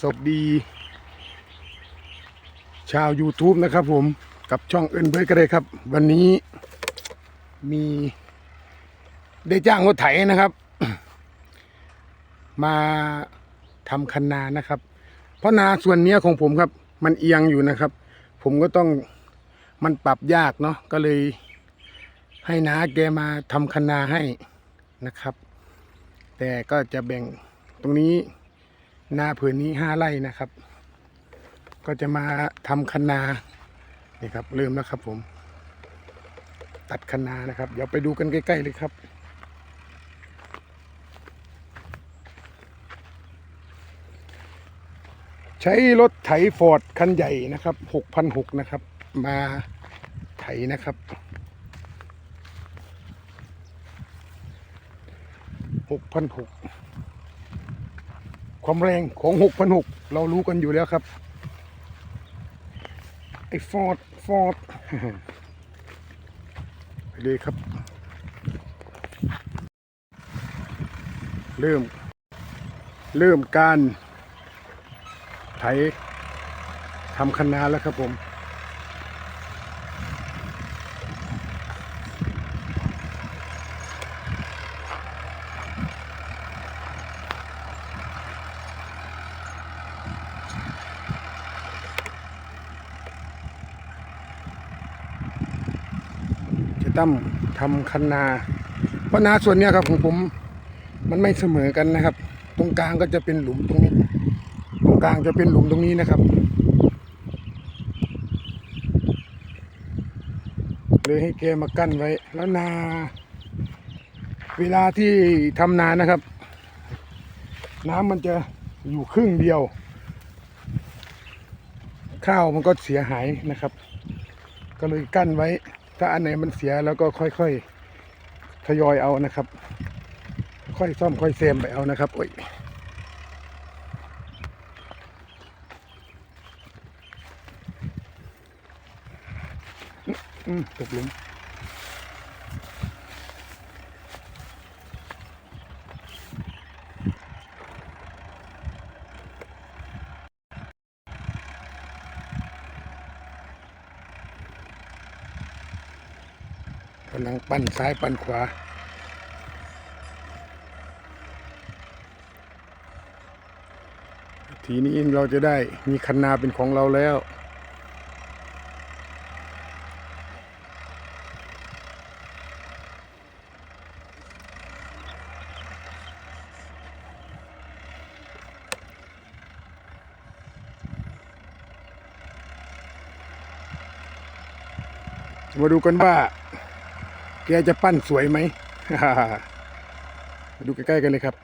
สวัสดี ชาว YouTube นะครับผมกับช่องเอินเบิร์ดก็ได้ครับ วันนี้มีได้จ้างรถไถนะครับ มาทำคันนานะครับ เพราะนาส่วนเนี้ยของผมครับ มันเอียงอยู่นะครับ ผมก็ต้องมันปรับยากเนาะก็เลย ให้น้าแกมาทำคันนาให้นะครับ แต่ก็จะแบ่งตรงนี้ นาผืนนี้ห้าไร่นะครับ ก็จะมาทำคันนานี่ครับเริ่มแล้วครับ ผม ตัดคันนานะครับ เดี๋ยวไปดูกันใกล้ๆเลยครับใช้รถไถฟอร์ดคันใหญ่นะครับหกพันหกนะครับ มาไถนะครับหกพันหก ความแรงของหกพันหกเรารู้กันอยู่แล้วครับ ไอ้ฟอร์ดฟอร์ดไปเลยครับ เริ่ม เริ่มการไถทำคันนาแล้วครับผม ต้องทำคันนาเพราะนาส่วนเนี้ยครับของผมมันไม่เสมอกันนะครับ ตรงกลางก็จะเป็นหลุมตรงนี้ ตรงกลางจะเป็นหลุมตรงนี้นะครับ เลยให้แกมากั้นไว้ แล้วนา เวลาที่ทำนานะครับ น้ำมันจะอยู่ครึ่งเดียว ข้าวมันก็เสียหายนะครับ ก็เลยกั้นไว้ ถ้าอันไหนมันเสียแล้วก็ค่อยๆทยอยเอานะครับ ค่อยซ่อมค่อยเซมไปเอานะครับโอ้ยอืมตกหลุมำลังปั้นซ้ายปั้นขวา ทีนี้เราจะได้มีคันนาเป็นของเราแล้วมาดูกันว่า แกจะปั้นสวยไหม มาดูใกล้ๆกันเลยครับ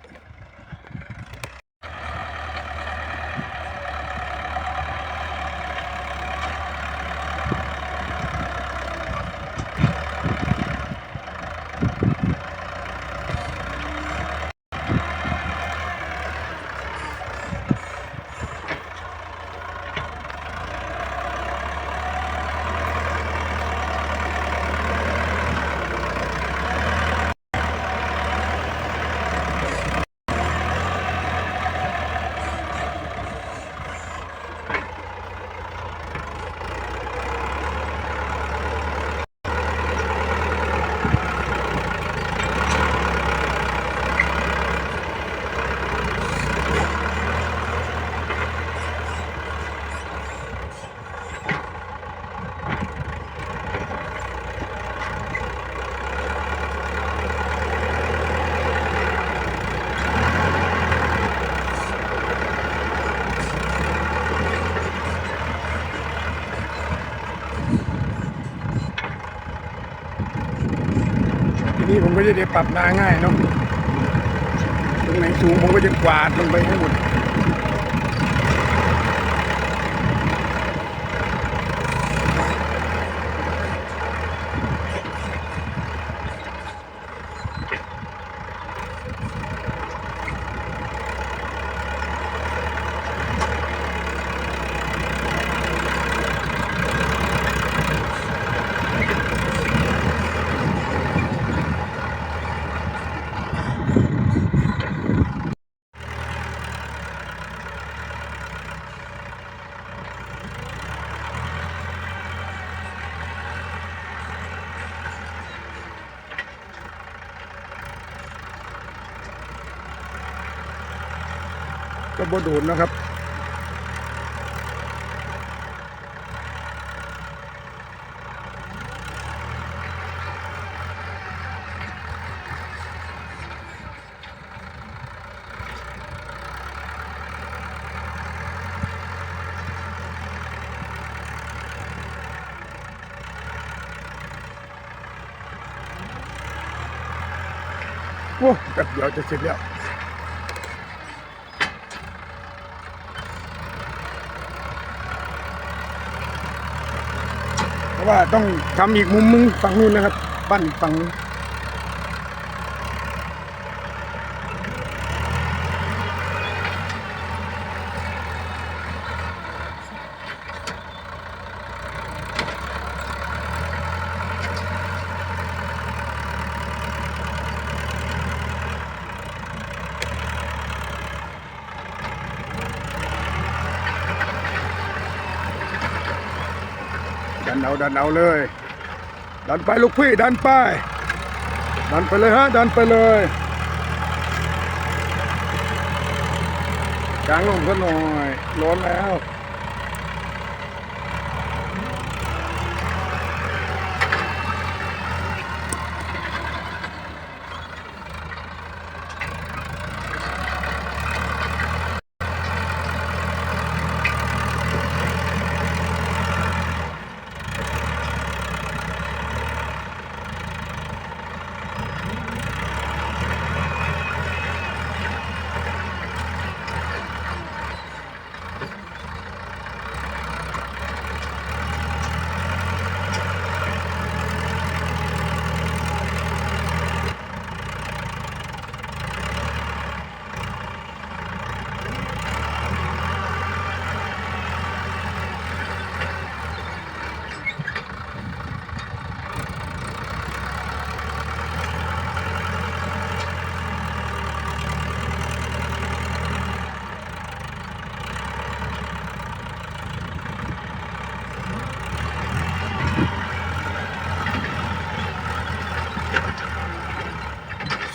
ผมก็จะได้ปรับนาง่ายเนาะตรงไหนสูงผมก็จะกวาดลงไปให้หมด บ่โดนนะครับโอ้แป๊บเดียวจะเสร็จแล้ว เพราะว่าต้องทำอีกมุมมึงฝั่งนู้นนะครับ ปั้นอีกฝั่ง เอาดันเอาเลย ดันไปลูกพี่ดันไป ดันไปเลยฮะดันไปเลยกลางลงก็หน่อยร้อนแล้ว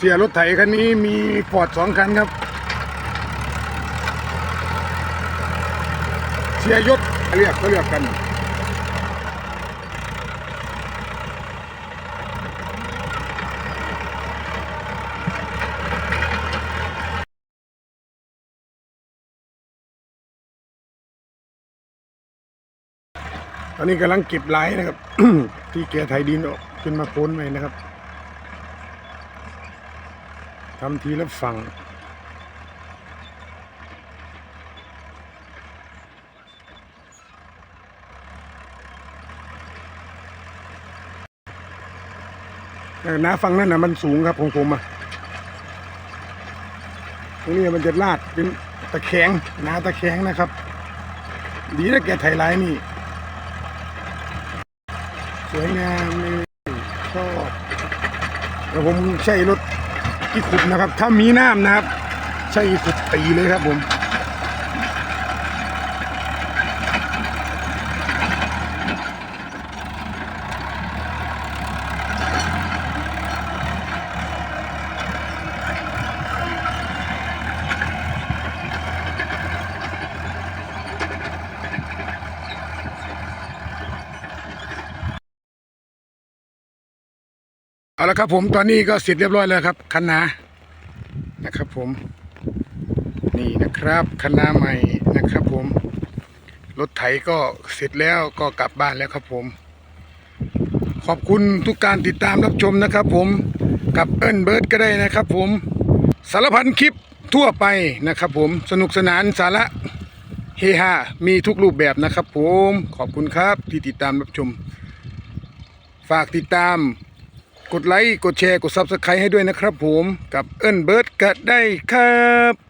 สียรถไถคันนี้มีฟอร์ดสองคันครับ เสียยศเรียกเขาเรียกกันตอนนี้กำลังเก็บไหลนะครับ ที่แกไถดินออกขึ้นมาโพ้นไว้นะครับ ทำทีละฝั่งหน้าฝั่งนั้นนะมันสูงครับของผมอะตรงนี้มันจะลาดเป็นตะแคงหนาตะแคงนะครับ ดีนะแกไทยไลน์นี่ สวยงามเลยชอบแล้วผมใช้รถ อีขุดนะครับ ถ้ามีน้ำนะครับ ใช่อีขุดตีเลยครับผม เอาละครับผมตอนนี้ก็เสร็จเรียบร้อยแล้วครับคันนานะครับผม นี่นะครับคันนาใหม่นะครับ ผมรถไถก็เสร็จแล้วก็กลับบ้านแล้วครับผม ขอบคุณทุกการติดตามรับชมนะครับ ผมกับเอิ้นเบิร์ดก็ได้นะครับ ผมสารพันคลิปทั่วไปนะครับ ผมสนุกสนานสาระเฮฮามีทุกรูปแบบนะครับ ผมขอบคุณครับที่ติดตามรับชม ฝากติดตาม กดไลค์ กดแชร์ กด Subscribe ให้ด้วยนะครับผม กับเอิ้นเบิร์ดก็ได้ครับ